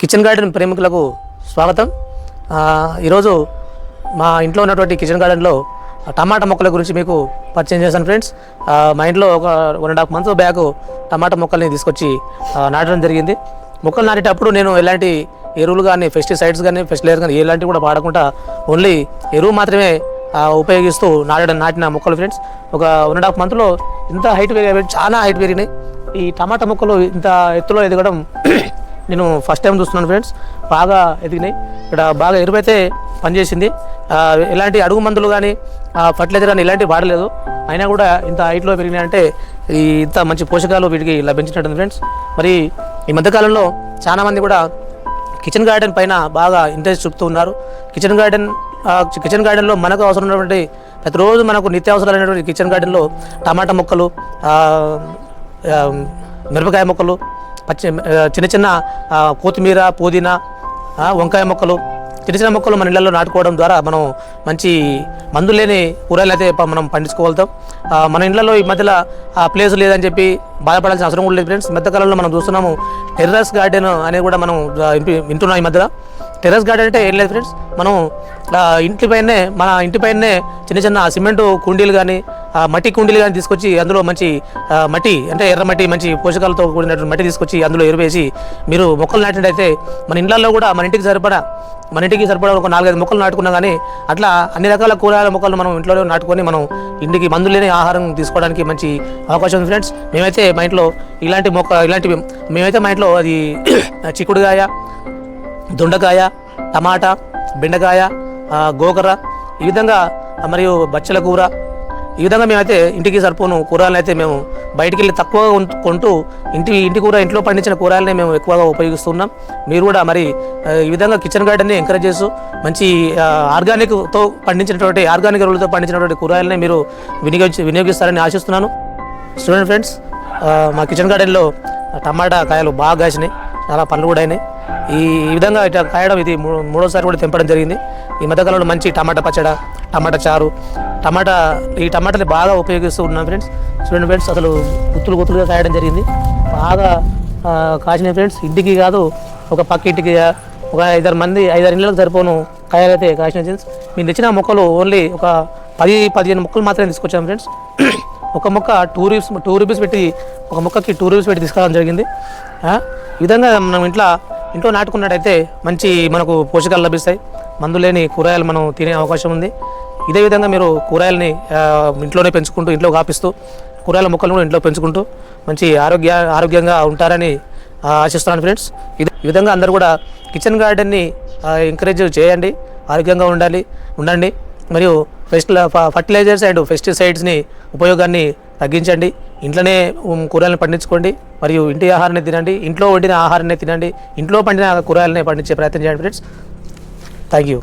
Kitchen garden ప్రేమికులకు స్వాగతం. ఈరోజు మా ఇంట్లో ఉన్నటువంటి కిచెన్ గార్డెన్లో టమాటా మొక్కల గురించి మీకు పరిచయం చేశాను ఫ్రెండ్స్. మా ఇంట్లో ఒక one and half months bag tomato మొక్కల్ని తీసుకొచ్చి నాటడం జరిగింది. మొక్కలు నాటేటప్పుడు నేను ఎలాంటి ఎరువులు కానీ పెస్టిసైడ్స్ కానీ ఫెస్టిలైజర్ కానీ ఎలాంటివి కూడా వాడకుండా ఓన్లీ ఎరువు మాత్రమే ఉపయోగిస్తూ నాటడం నాటిన మొక్కలు ఫ్రెండ్స్. ఒక వన్ అండ్ హాఫ్ మంత్లో ఇంత హైట్ పెరిగాయి చాలా హైట్ పెరిగినాయి. ఈ టమాటా మొక్కలు ఇంత ఎత్తులో ఎదగడం నేను ఫస్ట్ టైం చూస్తున్నాను ఫ్రెండ్స్ బాగా ఎదిగినాయి. ఇక్కడ బాగా ఎరుపైతే పనిచేసింది. ఎలాంటి అడుగు మందులు కానీ ఫర్టిలైజర్ కానీ ఇలాంటివి వాడలేదు. అయినా కూడా ఇంత హైట్లో పెరిగినాయి అంటే ఈ ఇంత మంచి పోషకాలు వీటికి లభించినట్టుంది ఫ్రెండ్స్ మరి ఈ మధ్యకాలంలో చాలామంది కూడా కిచెన్ గార్డెన్ పైన బాగా ఇంట్రెస్ట్ చూపుతూ ఉన్నారు. కిచెన్ గార్డెన్ కిచెన్ గార్డెన్లో మనకు అవసరం ఉన్నటువంటి ప్రతిరోజు మనకు నిత్యావసరాలైనటువంటి కిచెన్ గార్డెన్లో టమాటా మొక్కలు మిరపకాయ మొక్కలు పచ్చి చిన్న చిన్న కొత్తిమీర పుదీనా వంకాయ మొక్కలు. చిన్న చిన్న మొక్కలు మన ఇళ్ళలో నాటుకోవడం ద్వారా మనం మంచి మందు లేని కూరగాయలు అయితే మనం పండించుకోగలుగుతాం. మన ఇళ్ళలో ఈ మధ్యలో ఆ ప్లేస్ లేదని చెప్పి బాధపడాల్సిన అవసరం కూడా లేదు ఫ్రెండ్స్ ఈ మధ్యకాలంలో మనం చూస్తున్నాము టెర్రస్ గార్డెన్ అనేది కూడా మనం వింటున్నాం ఈ మధ్యలో. టెర్రస్ గార్డెన్ అంటే ఏం లేదు ఫ్రెండ్స్ మనం ఆ, ఇంటి పైనే మన ఇంటి పైనే చిన్న చిన్న సిమెంట్ కుండీలు కానీ మట్టి కుండీలు కానీ తీసుకొచ్చి అందులో మంచి మట్టి అంటే ఎర్ర మట్టి మంచి పోషకాలతో కూడినటువంటి మట్టి తీసుకొచ్చి అందులో ఎరువేసి మీరు మొక్కలు నాటినట్టయితే మన ఇండ్లలో కూడా మన ఇంటికి సరిపడా మన ఇంటికి సరిపడా ఒక నాలుగైదు మొక్కలు నాటుకున్నా కానీ అట్లా అన్ని రకాల కూరగాయల మొక్కలు మనం ఇంట్లో నాటుకొని మనం ఇంటికి మందులేని ఆహారం తీసుకోవడానికి మంచి అవకాశం ఉంది ఫ్రెండ్స్. మేమైతే మా ఇంట్లో ఇలాంటి మొక్క ఇలాంటివి మేమైతే మా ఇంట్లో అది చిక్కుడుగాయ దొండకాయ టమాటా బెండకాయ గోకర ఈ విధంగా మరియు బచ్చల కూర ఈ విధంగా మేమైతే ఇంటికి సరిపోను కూరగాయలు అయితే మేము బయటికి వెళ్ళి తక్కువగా కొంటూ ఇంటి ఇంటి కూర ఇంట్లో పండించిన కూరగాయలనే మేము ఎక్కువగా ఉపయోగిస్తున్నాం. మీరు కూడా మరి ఈ విధంగా కిచెన్ గార్డెన్ని ఎంకరేజ్ చేస్తూ మంచి ఆర్గానిక్తో పండించినటువంటి ఆర్గానిక్ ఎరువులతో పండించినటువంటి కూరగాయలని మీరు వినియోగించి వినియోగిస్తారని ఆశిస్తున్నాను. స్టూడెంట్ ఫ్రెండ్స్ మా కిచెన్ గార్డెన్లో టమాటా కాయలు బాగా కాసినాయి. చాలా పండ్లు కూడా అయినాయి. ఈ విధంగా ఇట్లా కాయడం ఇది మూడోసారి కూడా తెంపడం జరిగింది. ఈ మధ్యకాలంలో మంచి టమాటా పచ్చడ టమాటా చారు టమాటా ఈ టమాటాని బాగా ఉపయోగిస్తూ ఉన్నాం ఫ్రెండ్స్ చూడండి ఫ్రెండ్స్ అసలు గుత్తులు గుత్తులుగా కాయడం జరిగింది. బాగా కాసిన ఫ్రెండ్స్ ఇంటికి కాదు ఒక పక్క ఇంటికి ఒక ఐదారు మంది ఐదారు ఇళ్ళకి సరిపోను కాయలైతే కాసిన ఫ్రెండ్స్ మేము తెచ్చిన మొక్కలు ఓన్లీ ఒక పది పదిహేను మొక్కలు మాత్రమే తీసుకొచ్చాం ఫ్రెండ్స్ ఒక మొక్క టూ రూపీస్ టూ రూపీస్ పెట్టి ఒక మొక్కకి టూ రూపీస్ పెట్టి తీసుకురావడం జరిగింది. ఈ విధంగా మనం ఇంట్లో ఇంట్లో నాటుకున్నట్టయితే మంచి మనకు పోషకాలు లభిస్తాయి. మందు లేని కూరగాయలు మనం తినే అవకాశం ఉంది. ఇదే విధంగా మీరు కూరగాయలని ఇంట్లోనే పెంచుకుంటూ ఇంట్లో కాపిస్తూ కూరగాయల మొక్కలను కూడా ఇంట్లో పెంచుకుంటూ మంచి ఆరోగ్య ఆరోగ్యంగా ఉంటారని ఆశిస్తున్నాను ఫ్రెండ్స్. ఇది ఈ విధంగా అందరూ కూడా కిచెన్ గార్డెన్ని ఎంకరేజ్ చేయండి. ఆరోగ్యంగా ఉండాలి ఉండండి. మరియు ఫెస్ట్ ఫర్టిలైజర్స్ అండ్ పెస్టిసైడ్స్ని ఉపయోగాన్ని తగ్గించండి. ఇంట్లోనే కూరగాయలను పండించుకోండి. మరియు ఇంటి ఆహారాన్ని తినండి. ఇంట్లో వండిన ఆహారాన్ని తినండి. ఇంట్లో పండిన కూరగాయలనే పండించే ప్రయత్నం చేయండి ఫ్రెండ్స్. Thank you